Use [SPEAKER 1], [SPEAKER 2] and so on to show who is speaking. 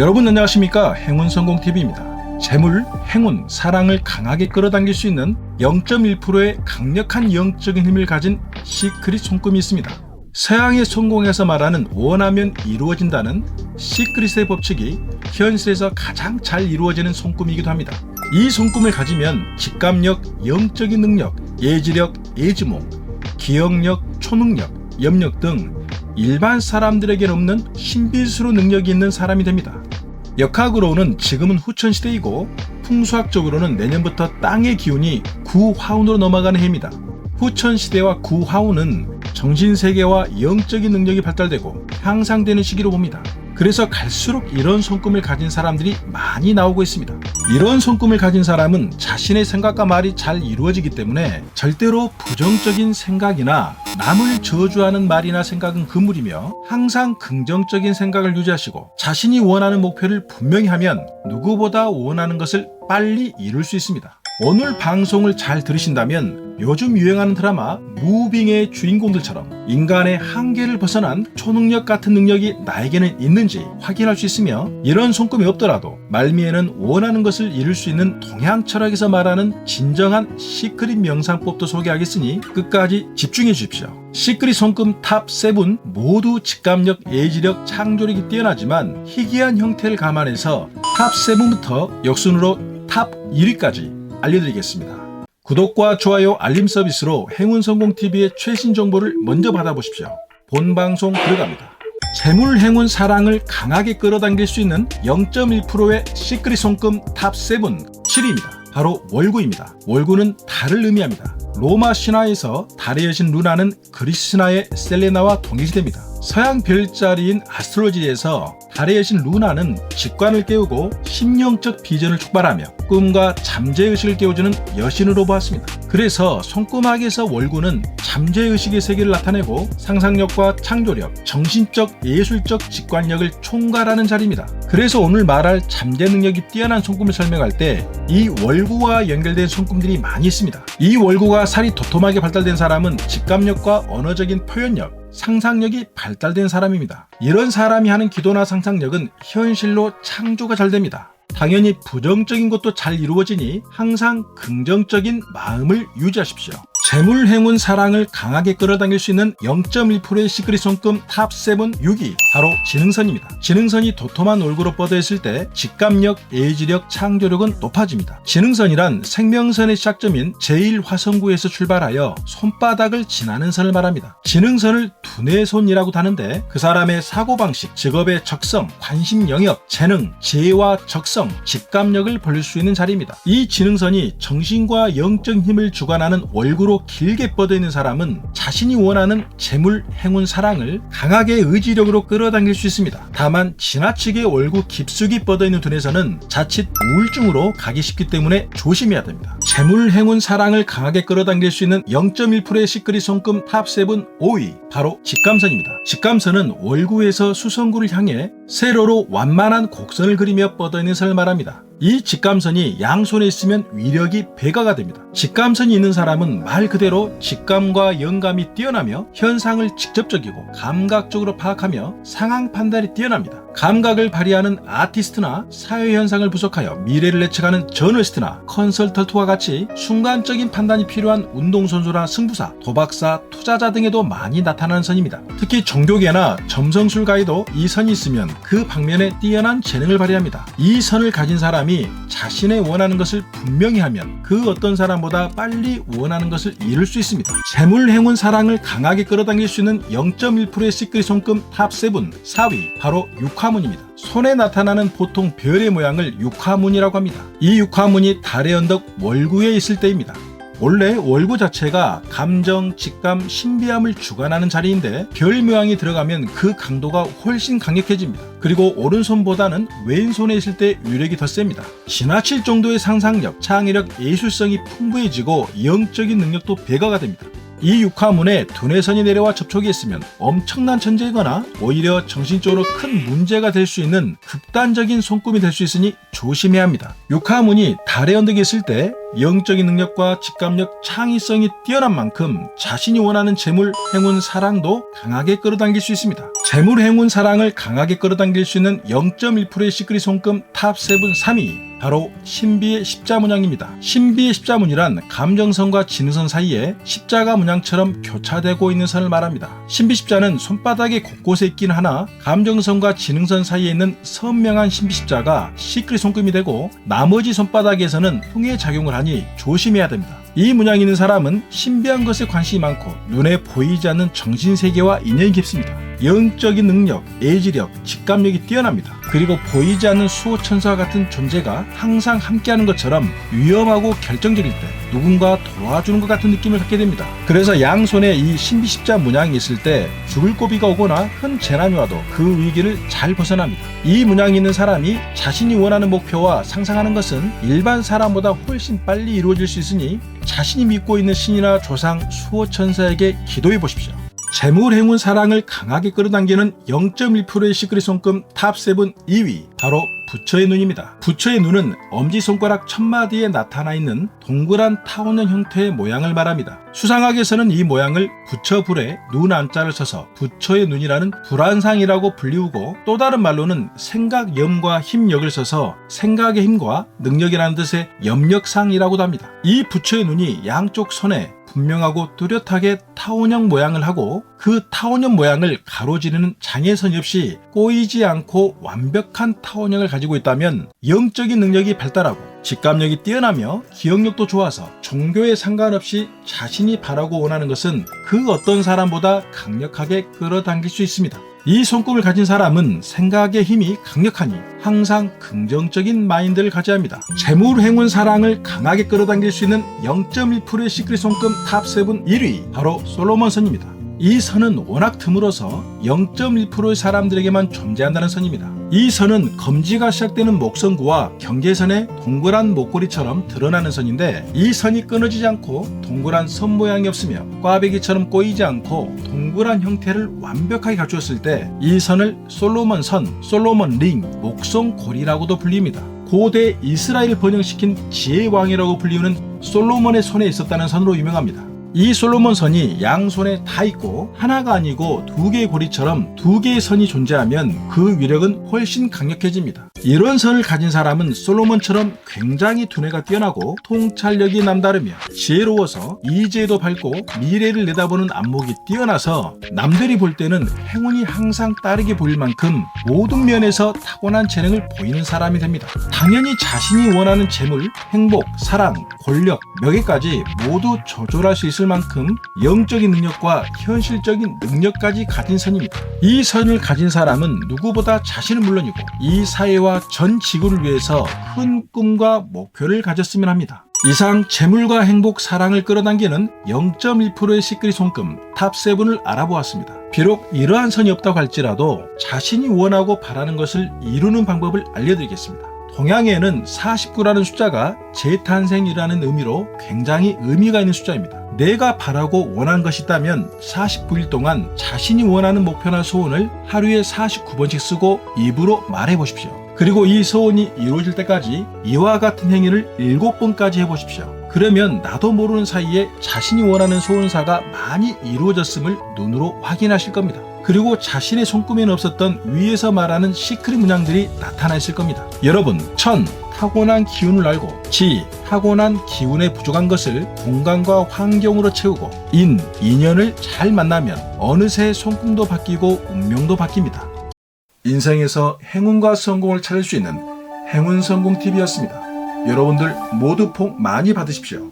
[SPEAKER 1] 여러분 안녕하십니까 행운성공TV입니다. 재물, 행운, 사랑을 강하게 끌어당길 수 있는 0.1%의 강력한 영적인 힘을 가진 시크릿 손금이 있습니다. 서양의 성공에서 말하는 원하면 이루어진다는 시크릿의 법칙이 현실에서 가장 잘 이루어지는 손금이기도 합니다. 이 손금을 가지면 직감력, 영적인 능력, 예지력, 예지몽, 기억력, 초능력, 염력 등 일반 사람들에게는 없는 신비스러운 능력이 있는 사람이 됩니다. 역학으로는 지금은 후천시대이고 풍수학적으로는 내년부터 땅의 기운이 구화운으로 넘어가는 해입니다. 후천시대와 구화운은 정신세계와 영적인 능력이 발달되고 향상되는 시기로 봅니다. 그래서 갈수록 이런 손금을 가진 사람들이 많이 나오고 있습니다. 이런 손금을 가진 사람은 자신의 생각과 말이 잘 이루어지기 때문에 절대로 부정적인 생각이나 남을 저주하는 말이나 생각은 그물이며 항상 긍정적인 생각을 유지하시고 자신이 원하는 목표를 분명히 하면 누구보다 원하는 것을 빨리 이룰 수 있습니다. 오늘 방송을 잘 들으신다면 요즘 유행하는 드라마 무빙의 주인공들처럼 인간의 한계를 벗어난 초능력 같은 능력이 나에게는 있는지 확인할 수 있으며 이런 손금이 없더라도 말미에는 원하는 것을 이룰 수 있는 동양 철학에서 말하는 진정한 시크릿 명상법도 소개하겠으니 끝까지 집중해 주십시오. 시크릿 손금 탑 7 모두 직감력, 예지력, 창조력이 뛰어나지만 희귀한 형태를 감안해서 탑 7부터 역순으로 탑 1위까지 알려드리겠습니다. 구독과 좋아요, 알림 서비스로 행운 성공TV의 최신 정보를 먼저 받아보십시오. 본 방송 들어갑니다. 재물, 행운, 사랑을 강하게 끌어당길 수 있는 0.1%의 시크릿 손금 탑 7, 7위입니다. 바로 월구입니다. 월구는 달을 의미합니다. 로마 신화에서 달의 여신 루나는 그리스 신화의 셀레나와 동일시됩니다. 서양 별자리인 아스트로지에서 달의 여신 루나는 직관을 깨우고 심령적 비전을 촉발하며 꿈과 잠재의식을 깨워주는 여신으로 보았습니다. 그래서 손금학에서 월구는 잠재의식의 세계를 나타내고 상상력과 창조력, 정신적, 예술적 직관력을 총괄하는 자리입니다. 그래서 오늘 말할 잠재 능력이 뛰어난 손금을 설명할 때 이 월구와 연결된 손금들이 많이 있습니다. 이 월구가 살이 도톰하게 발달된 사람은 직감력과 언어적인 표현력, 상상력이 발달된 사람입니다. 이런 사람이 하는 기도나 상상력은 현실로 창조가 잘 됩니다. 당연히 부정적인 것도 잘 이루어지니 항상 긍정적인 마음을 유지하십시오. 재물, 행운, 사랑을 강하게 끌어당길 수 있는 0.1%의 시크릿 손금 탑7 6위 바로 지능선입니다. 지능선이 도톰한 얼굴로 뻗어 있을 때 직감력, 예지력, 창조력은 높아집니다. 지능선이란 생명선의 시작점인 제1화성구에서 출발하여 손바닥을 지나는 선을 말합니다. 지능선을 두뇌손이라고 하는데 그 사람의 사고방식, 직업의 적성, 관심 영역, 재능, 지혜와 적성, 직감력을 벌릴 수 있는 자리입니다. 이 지능선이 정신과 영적 힘을 주관하는 월구로 길게 뻗어 있는 사람은 자신이 원하는 재물, 행운, 사랑을 강하게 의지력으로 끌어 당길 수 있습니다. 다만 지나치게 월구 깊숙이 뻗어 있는 두뇌선은 자칫 우울증으로 가기 쉽기 때문에 조심해야 됩니다. 재물, 행운, 사랑을 강하게 끌어당길 수 있는 0.1%의 시크릿 손금 탑7 5위 바로 직감선입니다. 직감선은 월구에서 수성구를 향해 세로로 완만한 곡선을 그리며 뻗어 있는 선을 말합니다. 이 직감선이 양손에 있으면 위력이 배가가 됩니다. 직감선이 있는 사람은 말 그대로 직감과 영감이 뛰어나며 현상을 직접적이고 감각적으로 파악하며 상황 판단이 뛰어납니다. 감각을 발휘하는 아티스트나 사회 현상을 분석하여 미래를 예측하는 저널리스트나 컨설턴트와 같이 순간적인 판단이 필요한 운동선수나 승부사, 도박사, 투자자 등에도 많이 나타나는 선입니다. 특히 종교계나 점성술가에도 이 선이 있으면 그 방면에 뛰어난 재능을 발휘합니다. 이 선을 가진 사람이 자신의 원하는 것을 분명히 하면 그 어떤 사람보다 빨리 원하는 것을 이룰 수 있습니다. 재물, 행운, 사랑을 강하게 끌어당길 수 있는 0.1%의 시크릿 손금 탑 7, 4위 바로 육화문입니다. 손에 나타나는 보통 별의 모양을 육화문이라고 합니다. 이 육화문이 달의 언덕 월구에 있을 때입니다. 원래 월구 자체가 감정, 직감, 신비함을 주관하는 자리인데 별 모양이 들어가면 그 강도가 훨씬 강력해집니다. 그리고 오른손보다는 왼손에 있을 때 위력이 더 셉니다. 지나칠 정도의 상상력, 창의력, 예술성이 풍부해지고 영적인 능력도 배가가 됩니다. 이 육화문에 두뇌선이 내려와 접촉이 있으면 엄청난 천재이거나 오히려 정신적으로 큰 문제가 될 수 있는 극단적인 손금이 될 수 있으니 조심해야 합니다. 육화문이 달의 언덕에 있을 때 영적인 능력과 직감력, 창의성이 뛰어난 만큼 자신이 원하는 재물, 행운, 사랑도 강하게 끌어당길 수 있습니다. 재물, 행운, 사랑을 강하게 끌어당길 수 있는 0.1%의 시크릿 손금 탑7 3위 바로 신비의 십자 문양입니다. 신비의 십자 문이란 감정선과 지능선 사이에 십자가 문양처럼 교차되고 있는 선을 말합니다. 신비 십자는 손바닥의 곳곳에 있긴 하나 감정선과 지능선 사이에 있는 선명한 신비 십자가 시크릿 손금이 되고 나머지 손바닥에서는 통해 작용을 하니 조심해야 됩니다. 이 문양이 있는 사람은 신비한 것에 관심이 많고 눈에 보이지 않는 정신세계와 인연이 깊습니다. 영적인 능력, 예지력, 직감력이 뛰어납니다. 그리고 보이지 않는 수호천사와 같은 존재가 항상 함께하는 것처럼 위험하고 결정적일 때 누군가 도와주는 것 같은 느낌을 갖게 됩니다. 그래서 양손에 이 신비십자 문양이 있을 때 죽을 고비가 오거나 큰 재난이 와도 그 위기를 잘 벗어납니다. 이 문양이 있는 사람이 자신이 원하는 목표와 상상하는 것은 일반 사람보다 훨씬 빨리 이루어질 수 있으니 자신이 믿고 있는 신이나 조상, 수호천사에게 기도해 보십시오. 재물, 행운, 사랑을 강하게 끌어당기는 0.1%의 시크릿 손금 탑7 2위 바로 부처의 눈입니다. 부처의 눈은 엄지손가락 첫마디에 나타나 있는 동그란 타원형 형태의 모양을 말합니다. 수상학에서는 이 모양을 부처불에 눈 안자를 써서 부처의 눈이라는 불안상이라고 불리우고 또 다른 말로는 생각 염과 힘력을 써서 생각의 힘과 능력이라는 뜻의 염력상이라고도 합니다. 이 부처의 눈이 양쪽 손에 분명하고 뚜렷하게 타원형 모양을 하고 그 타원형 모양을 가로지르는 장애선이 없이 꼬이지 않고 완벽한 타원형을 가지고 있다면 영적인 능력이 발달하고 직감력이 뛰어나며 기억력도 좋아서 종교에 상관없이 자신이 바라고 원하는 것은 그 어떤 사람보다 강력하게 끌어당길 수 있습니다. 이 손금을 가진 사람은 생각의 힘이 강력하니 항상 긍정적인 마인드를 가져야 합니다. 재물, 행운, 사랑을 강하게 끌어당길 수 있는 0.1%의 시크릿 손금 탑 7 1위 바로 솔로몬 선입니다. 이 선은 워낙 드물어서 0.1%의 사람들에게만 존재한다는 선입니다. 이 선은 검지가 시작되는 목선구와 경계선의 동그란 목걸이처럼 드러나는 선인데 이 선이 끊어지지 않고 동그란 선 모양이 없으며 꽈배기처럼 꼬이지 않고 동그란 형태를 완벽하게 갖추었을 때 이 선을 솔로몬 선, 솔로몬 링, 목선고리라고도 불립니다. 고대 이스라엘 번영시킨 지혜의 왕이라고 불리우는 솔로몬의 손에 있었다는 선으로 유명합니다. 이 솔로몬 선이 양손에 다 있고 하나가 아니고 두 개의 고리처럼 두 개의 선이 존재하면 그 위력은 훨씬 강력해집니다. 이런 선을 가진 사람은 솔로몬처럼 굉장히 두뇌가 뛰어나고 통찰력이 남다르며 지혜로워서 이제도 밝고 미래를 내다보는 안목이 뛰어나서 남들이 볼 때는 행운이 항상 따르게 보일 만큼 모든 면에서 타고난 재능을 보이는 사람이 됩니다. 당연히 자신이 원하는 재물, 행복, 사랑, 권력, 명예까지 모두 조절할 수 있을 만큼 영적인 능력과 현실적인 능력까지 가진 선입니다. 이 선을 가진 사람은 누구보다 자신은 물론이고 이 사회와 전 지구를 위해서 큰 꿈과 목표를 가졌으면 합니다. 이상 재물과 행복, 사랑을 끌어당기는 0.1%의 시크릿 손금 탑7을 알아보았습니다. 비록 이러한 선이 없다고 할지라도 자신이 원하고 바라는 것을 이루는 방법을 알려드리겠습니다. 동양에는 49라는 숫자가 재탄생이라는 의미로 굉장히 의미가 있는 숫자입니다. 내가 바라고 원하는 것이 있다면 49일 동안 자신이 원하는 목표나 소원을 하루에 49번씩 쓰고 입으로 말해 보십시오. 그리고 이 소원이 이루어질 때까지 이와 같은 행위를 7번까지 해 보십시오. 그러면 나도 모르는 사이에 자신이 원하는 소원사가 많이 이루어졌음을 눈으로 확인하실 겁니다. 그리고 자신의 손금에는 없었던 위에서 말하는 시크릿 문양들이 나타나 있을 겁니다. 여러분, 천, 타고난 기운을 알고 지, 타고난 기운에 부족한 것을 공간과 환경으로 채우고 인, 인연을 잘 만나면 어느새 손금도 바뀌고 운명도 바뀝니다. 인생에서 행운과 성공을 찾을 수 있는 행운 성공 TV였습니다. 여러분들 모두 폭 많이 받으십시오.